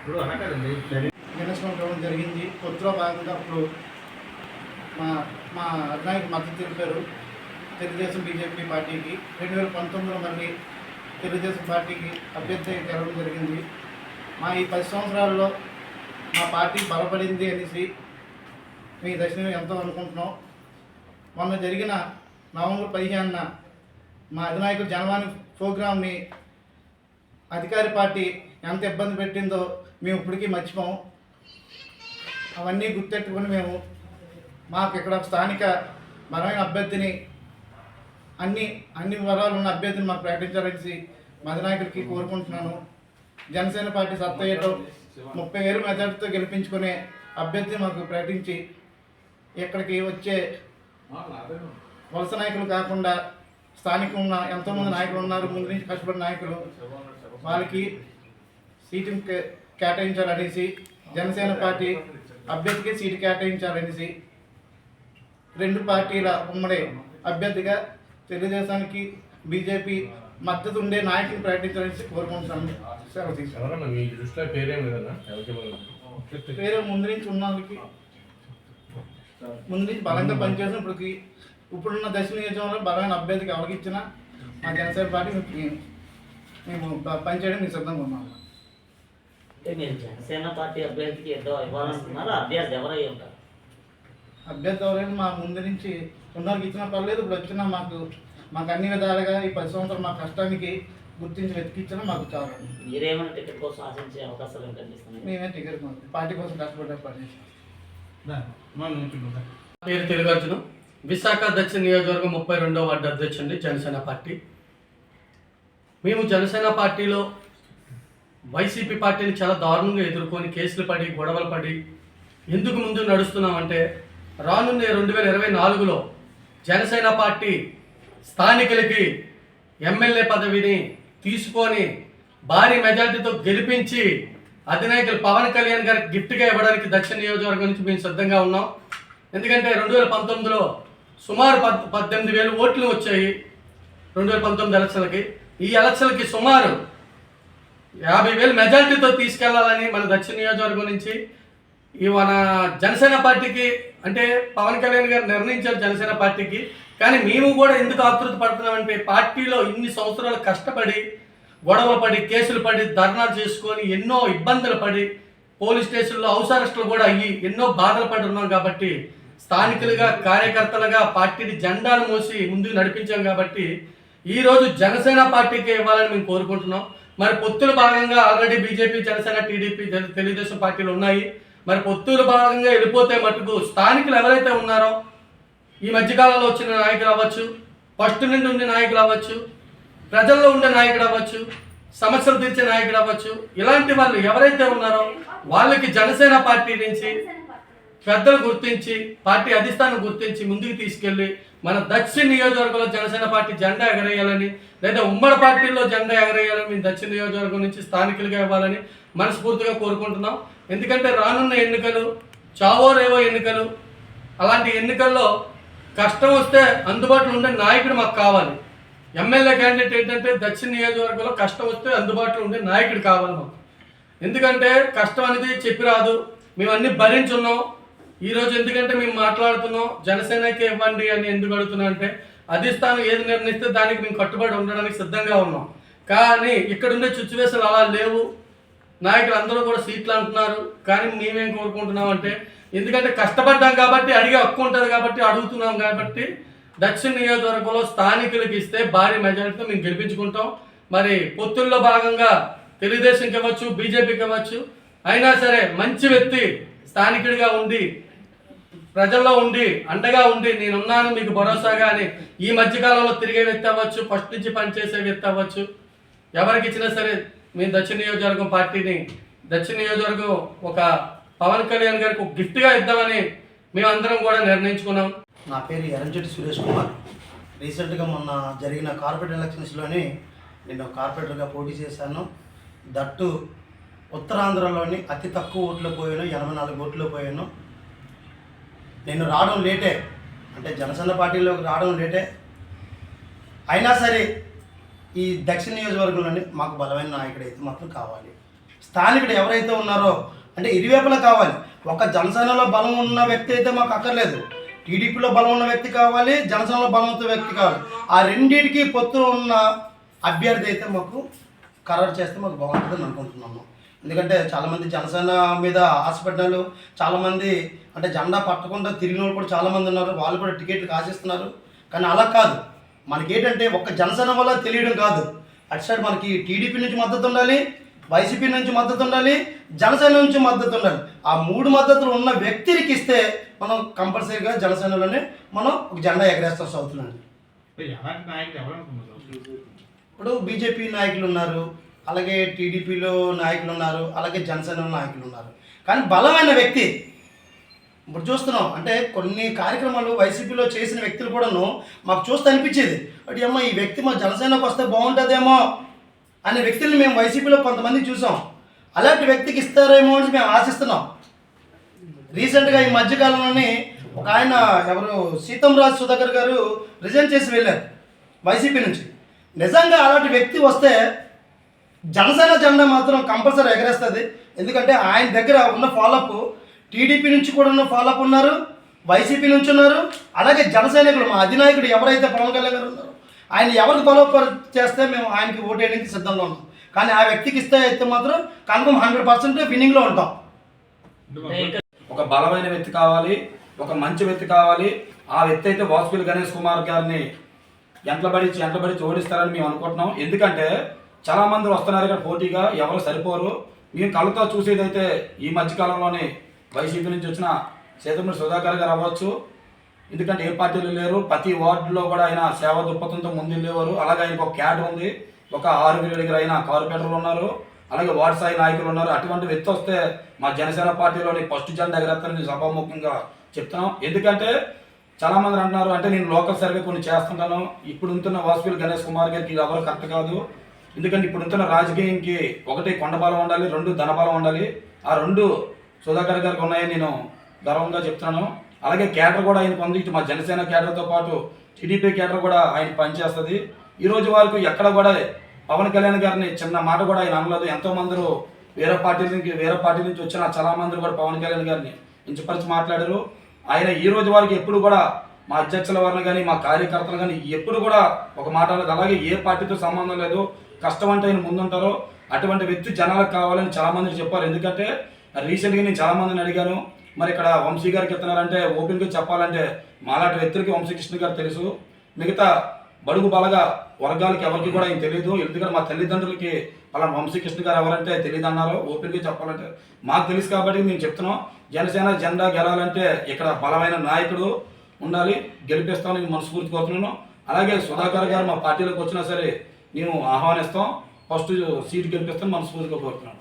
ఇప్పుడు అనకదండి గణేశ్వరం రావడం జరిగింది. కొత్తలో భాగంగా అప్పుడు మా మా అన్నయ్యకి మద్దతు తెలిపారు తెలుగుదేశం బీజేపీ పార్టీకి. రెండు వేల పంతొమ్మిదిలో మళ్ళీ తెలుగుదేశం పార్టీకి అభ్యర్థి తెరవడం జరిగింది. మా ఈ పది సంవత్సరాల్లో మా పార్టీ బలపడింది అనేసి మీ దర్శనం ఎంతో అనుకుంటున్నాం. మొన్న జరిగిన నవంబర్ పదిహేనున మా అధినాయకుడు జనవాణి ప్రోగ్రామ్ని అధికార పార్టీ ఎంత ఇబ్బంది పెట్టిందో మేము ఇప్పటికీ మర్చిపోము అవన్నీ గుర్తెట్టుకుని మేము మాకు ఇక్కడ స్థానిక బలమైన అభ్యర్థిని అన్ని అన్ని వరాలు ఉన్న అభ్యర్థిని మాకు ప్రకటించాలని మధునాయకుడికి కోరుకుంటున్నాను. జనసేన పార్టీ సత్తయ్యతో ముప్పై వేలు మెజార్టీతో గెలిపించుకునే అభ్యర్థి మాకు ప్రకటించి ఇక్కడికి వచ్చే వలస నాయకులు కాకుండా స్థానికంగా ఉన్న ఎంతోమంది నాయకులు ఉన్నారు ముందు నుంచి కష్టపడిన నాయకులు. వాళ్ళకి సీటు కేటాయించాలనేసి జనసేన పార్టీ అభ్యర్థికి సీటు కేటాయించాలనేసి రెండు పార్టీల ఉమ్మడి అభ్యర్థిగా తెలుగుదేశానికి బీజేపీ మద్దతు ఉండే నాయకుని ప్రకటించాలని కోరుకుంటున్నాను పేరేం ముందు నుంచి ఉన్న వాళ్ళకి ముందు నుంచి బలంగా పనిచేసిన ఇప్పటికి ఇప్పుడున్న దశ నియోజకవర్గంలో బలమైన అభ్యర్థికి ఎవరికి ఇచ్చినా మా జనసేన పార్టీ మేము- పనిచేయడం మేము సిద్ధంగా ఉన్నాము అంటే మీరు జనసేన పార్టీ అభ్యర్థికి ఏదో ఇవ్వాలనుకున్నారా అభ్యర్థి ఎవరై ఉంటారు? అభ్యర్థి ఎవరైనా మా ముందు నుంచి ఉన్నవారికి ఇచ్చినా పర్లేదు ఇప్పుడు వచ్చినా మాకు మాకు అన్ని విధాలుగా ఈ పది సంవత్సరాలు మా కష్టానికి గుర్తించి వెతికిచ్చినా మాకు చాలు. మీరేమైనా టికెట్ కోసం ఆశించే అవకాశాలు కనిపిస్తున్నాయి? మేమే టికెట్ పార్టీ కోసం కష్టపడ్డా పనిచేసాం నా పేరు తెలుగర్జును విశాఖ దక్షిణ నియోజకవర్గం ముప్పై రెండవ వార్డు అధ్యక్షుడి జనసేన పార్టీ. మేము జనసేన పార్టీలో వైసీపీ పార్టీని చాలా దారుణంగా ఎదుర్కొని కేసులు పడి గొడవలు పడి ఎందుకు ముందు నడుస్తున్నామంటే రానున్న రెండు వేల ఇరవై నాలుగులో జనసేన పార్టీ స్థానికులకి ఎమ్మెల్యే పదవిని తీసుకొని భారీ మెజార్టీతో గెలిపించి అధినాయకులు పవన్ కళ్యాణ్ గారికి గిఫ్ట్గా ఇవ్వడానికి దక్షిణ నియోజకవర్గం నుంచి మేము సిద్ధంగా ఉన్నాం. ఎందుకంటే రెండు వేల పంతొమ్మిదిలో సుమారు పద్ పద్దెనిమిది వేలు ఓట్లు వచ్చాయి రెండు వేల పంతొమ్మిది ఎలక్షన్లకి. ఈ ఎలక్షన్లకి సుమారు యాభై వేలు మెజార్టీతో తీసుకెళ్ళాలని మన దక్షిణ నియోజకవర్గం నుంచి ఈ మన జనసేన పార్టీకి అంటే పవన్ కళ్యాణ్ గారు నిర్ణయించారు జనసేన పార్టీకి. కానీ మేము కూడా ఎందుకు ఆతృత పడుతున్నామంటే పార్టీలో ఇన్ని సంవత్సరాలు కష్టపడి గొడవలు పడి కేసులు పడి ధర్నాలు చేసుకొని ఎన్నో ఇబ్బందులు పడి పోలీస్ స్టేషన్లో హౌస్ అరెస్టులు కూడా అయ్యి ఎన్నో బాధలు పడి ఉన్నాం కాబట్టి స్థానికులుగా కార్యకర్తలుగా పార్టీని జెండాను మోసి ముందుకు నడిపించాం కాబట్టి ఈ రోజు జనసేన పార్టీకి ఇవ్వాలని మేము కోరుకుంటున్నాం. మరి పొత్తుల భాగంగా already BJP Janasena TDP Telugudesam పార్టీలు ఉన్నాయి. మరి పొత్తుల భాగంగా వెళ్ళిపోతే మటుకు స్థానికులు ఎవరైతే ఉన్నారో ఈ మధ్యకాలంలో వచ్చిన నాయకులు అవ్వచ్చు ఫస్ట్ నుండి ఉండే నాయకులు అవ్వచ్చు ప్రజల్లో ఉండే నాయకుడు అవ్వచ్చు సమస్యలు తీర్చే నాయకుడు అవ్వచ్చు ఇలాంటి వాళ్ళు ఎవరైతే ఉన్నారో వాళ్ళకి జనసేన పార్టీ నుంచి పెద్దలు గుర్తించి పార్టీ అధిష్టానం గుర్తించి ముందుకు తీసుకెళ్ళి మన దక్షిణ నియోజకవర్గంలో జనసేన పార్టీ జెండా ఎగరేయాలని లేదా ఉమ్మడి పార్టీలో జెండా ఎగరేయాలని మేము దక్షిణ నియోజకవర్గం నుంచి స్థానికులుగా ఇవ్వాలని మనస్ఫూర్తిగా కోరుకుంటున్నాం. ఎందుకంటే రానున్న ఎన్నికలు చావో రేవో ఎన్నికలు అలాంటి ఎన్నికల్లో కష్టం వస్తే అందుబాటులో ఉండే నాయకుడు మాకు కావాలి. ఎమ్మెల్యే క్యాండిడేట్ ఏంటంటే దక్షిణ నియోజకవర్గంలో కష్టం వస్తే అందుబాటులో ఉండే నాయకుడు కావాలి మాకు. ఎందుకంటే కష్టం అనేది చెప్పి రాదు మేము అన్ని భరించున్నాం. ఈరోజు ఎందుకంటే మేము మాట్లాడుతున్నాం జనసేనకి ఇవ్వండి అని ఎందుకు అడుగుతున్నా అంటే అధిష్టానం ఏది నిర్ణయిస్తే దానికి మేము కట్టుబడి ఉండడానికి సిద్ధంగా ఉన్నాం. కానీ ఇక్కడ ఉండే సిచ్యువేషన్ అలా లేవు. నాయకులు అందరూ కూడా సీట్లు అంటున్నారు. కానీ మేమేం కోరుకుంటున్నాం అంటే ఎందుకంటే కష్టపడ్డాం కాబట్టి అడిగే హక్కు ఉంటుంది కాబట్టి అడుగుతున్నాం కాబట్టి దక్షిణ నియోజకవర్గంలో స్థానికులకు ఇస్తే భారీ మెజారిటీతో మేము గెలిపించుకుంటాం. మరి పొత్తుల్లో భాగంగా తెలుగుదేశంకి ఇవ్వచ్చు బీజేపీకి ఇవ్వచ్చు. అయినా సరే మంచి వ్యక్తి స్థానికుడిగా ఉండి ప్రజల్లో ఉండి అండగా ఉండి నేనున్నాను మీకు భరోసాగా అని ఈ మధ్యకాలంలో తిరిగే వ్యక్తి అవ్వచ్చు ఫస్ట్ నుంచి పనిచేసే వ్యక్తి అవ్వచ్చు. ఎవరికి ఇచ్చినా సరే మీ దక్షిణ నియోజకవర్గం పార్టీని దక్షిణ నియోజకవర్గం ఒక పవన్ కళ్యాణ్ గారికి ఒక గిఫ్ట్గా ఇద్దామని మేమందరం కూడా నిర్ణయించుకున్నాం. నా పేరు ఎరంచెట్టి సురేష్ కుమార్. రీసెంట్గా మొన్న జరిగిన కార్పొరేట్ ఎలక్షన్స్లోని నేను కార్పొరేటర్గా పోటీ చేశాను. దట్టు ఉత్తరాంధ్రలోని అతి తక్కువ ఓట్లు పోయాను ఎనభై నాలుగు ఓట్లు పోయాను. నేను రావడం లేటే. అంటే జనసేన పార్టీలోకి రావడం లేటే. అయినా సరే ఈ దక్షిణ నియోజకవర్గంలోని మాకు బలమైన నాయకుడు అయితే మాత్రం కావాలి. స్థానికుడు ఎవరైతే ఉన్నారో అంటే ఇరువైపులా కావాలి. ఒక జనసేనలో బలం ఉన్న వ్యక్తి అయితే మాకు అక్కర్లేదు. టీడీపీలో బలం ఉన్న వ్యక్తి కావాలి జనసేనలో బలవంత వ్యక్తి కావాలి. ఆ రెండింటికి పొత్తు ఉన్న అభ్యర్థి అయితే మాకు ఖరారు చేస్తే మాకు బాగుంటుందని అనుకుంటున్నాము. ఎందుకంటే చాలామంది జనసేన మీద ఆశపడ్డారు చాలామంది అంటే జెండా పట్టకుండా తిరిగిన వాళ్ళు కూడా చాలామంది ఉన్నారు వాళ్ళు కూడా టికెట్లు ఆశిస్తున్నారు కానీ అలా కాదు. మనకి ఏంటంటే ఒక్క జనసేన వల్ల తెలియడం కాదు. అటు సైడ్ మనకి టీడీపీ నుంచి మద్దతు ఉండాలి వైసీపీ నుంచి మద్దతు ఉండాలి జనసేన నుంచి మద్దతు ఉండాలి. ఆ మూడు మద్దతులు ఉన్న వ్యక్తికి ఇస్తే మనం కంపల్సరీగా జనసేనలోనే మనం ఒక జెండా ఎగరేస్తాం అవుతున్నాం ఇప్పుడు బీజేపీ నాయకులు ఉన్నారు అలాగే టీడీపీలో నాయకులు ఉన్నారు అలాగే జనసేన నాయకులు ఉన్నారు కానీ బలమైన వ్యక్తి ఇప్పుడు చూస్తున్నాం అంటే కొన్ని కార్యక్రమాలు వైసీపీలో చేసిన వ్యక్తులు కూడాను మాకు చూస్తే అనిపించేది. అంటే అమ్మ ఈ వ్యక్తి మా జనసేనకు వస్తే బాగుంటుందేమో అనే వ్యక్తుల్ని మేము వైసీపీలో కొంతమంది చూసాం. అలాంటి వ్యక్తికి ఇస్తారేమో అని మేము ఆశిస్తున్నాం. రీసెంట్గా ఈ మధ్యకాలంలోనే ఒక ఆయన ఎవరు సీతంరాజ్ సుధాకర్ గారు రిజైన్ చేసి వెళ్ళారు వైసీపీ నుంచి. నిజంగా అలాంటి వ్యక్తి వస్తే జనసేన జెండా మాత్రం కంపల్సరీ ఎగరేస్తుంది. ఎందుకంటే ఆయన దగ్గర ఉన్న ఫాలోఅప్ టీడీపీ నుంచి కూడా ఉన్న ఫాలోఅప్ ఉన్నారు వైసీపీ నుంచి ఉన్నారు అలాగే జనసైనికులు మా అధినాయకుడు ఎవరైతే పవన్ కళ్యాణ్ గారు ఉన్నారో ఆయన ఎవరికి ఫాలోఅప్ చేస్తే మేము ఆయనకి ఓటేయడానికి సిద్ధంగా ఉన్నాం. కానీ ఆ వ్యక్తికి ఇస్తే అయితే మాత్రం కన్ఫర్మ్ హండ్రెడ్ పర్సెంట్ విన్నింగ్లో ఉంటాం. ఒక బలమైన వ్యక్తి కావాలి ఒక మంచి వ్యక్తి కావాలి. ఆ వ్యక్తి అయితే వాసుపల్లి గణేష్ కుమార్ గారిని ఎంట్లబడి ఎంట్లబడి ఓడిస్తారని మేము అనుకుంటున్నాం. ఎందుకంటే చాలా మంది వస్తున్నారు ఇక్కడ పోటీగా ఎవరు సరిపోరు. మేము కళ్ళతో చూసేదైతే ఈ మధ్యకాలంలోనే వైసీపీ నుంచి వచ్చిన సీతమ్మ సుధాకర్ గారు అవ్వచ్చు. ఎందుకంటే ఏ పార్టీలు లేరు ప్రతి వార్డులో కూడా ఆయన సేవ దృక్పథంతో ముందుండేవారు. అలాగే ఆయనకు ఒక క్యాడ్ ఉంది. ఒక ఆరుగురు ఏడుగురు అయిన కార్పొరేటర్లు ఉన్నారు. అలాగే వార్డు స్థాయి నాయకులు ఉన్నారు. అటువంటి వ్యక్తి వస్తే మా జనసేన పార్టీలోని ఫస్ట్ జెండా ఎగరేస్తారని సభాముఖంగా చెప్తున్నాం. ఎందుకంటే చాలా మంది అంటున్నారు అంటే నేను లోకల్ సర్వే కొన్ని చేస్తుంటాను. ఇప్పుడు ఉంటున్న వాసుపల్లి గణేష్ కుమార్ గారికి ఇది ఎవరు కరెక్ట్ కాదు. ఎందుకంటే ఇప్పుడు ఉంటున్న రాజకీయంకి ఒకటి కొండబలం ఉండాలి రెండు ధనబలం ఉండాలి. ఆ రెండు సుధాకర్ గారికి ఉన్నాయని నేను గర్వంగా చెప్తున్నాను. అలాగే కేటర్ కూడా ఆయన పొంది ఇటు మా జనసేన కేటర్తో పాటు టీడీపీ కేటర్ కూడా ఆయన పనిచేస్తుంది ఈ రోజు వరకు ఎక్కడ కూడా పవన్ కళ్యాణ్ గారిని చిన్న మాట కూడా ఆయన అనలేదు. ఎంతో మంది వేరే పార్టీ నుంచి వేరే పార్టీ నుంచి వచ్చిన చాలా మంది కూడా పవన్ కళ్యాణ్ గారిని ఇంచుపరిచి మాట్లాడారు. ఆయన ఈ రోజు వరకు ఎప్పుడు కూడా మా అధ్యక్షుల వారిని కానీ మా కార్యకర్తలు కానీ ఎప్పుడు కూడా ఒక మాట అలాగే ఏ పార్టీతో సంబంధం లేదు. కష్టం అంటే ఆయన ముందుంటారో అటువంటి వ్యక్తి జనాలకు కావాలని చాలామంది చెప్పారు. ఎందుకంటే రీసెంట్గా నేను చాలా మందిని అడిగాను. మరి ఇక్కడ వంశీ గారికి ఎత్తున్నారంటే ఓపెన్గా చెప్పాలంటే మాలాంటి వ్యక్తులకి వంశీకృష్ణ గారు తెలుసు. మిగతా బడుగు బలగా వర్గాలకి ఎవరికి కూడా ఆయన తెలియదు ఎందుకంటే మా తల్లిదండ్రులకి అలా వంశీకృష్ణ గారు ఎవరంటే తెలియదు అన్నారు ఓపెన్గా చెప్పాలంటే మాకు తెలుసు కాబట్టి మేము చెప్తున్నాం. జనసేన జెండా గెలాలంటే ఇక్కడ బలమైన నాయకుడు ఉండాలి. గెలిపిస్తామని మనస్ఫూర్తి కోరుతున్నాను. అలాగే సుధాకర్ గారు మా పార్టీలోకి వచ్చినా సరే మేము ఆహ్వానిస్తాం. ఫస్ట్ సీట్ గెలిపిస్తాను మనస్ఫూర్తిగా కోరుతున్నాను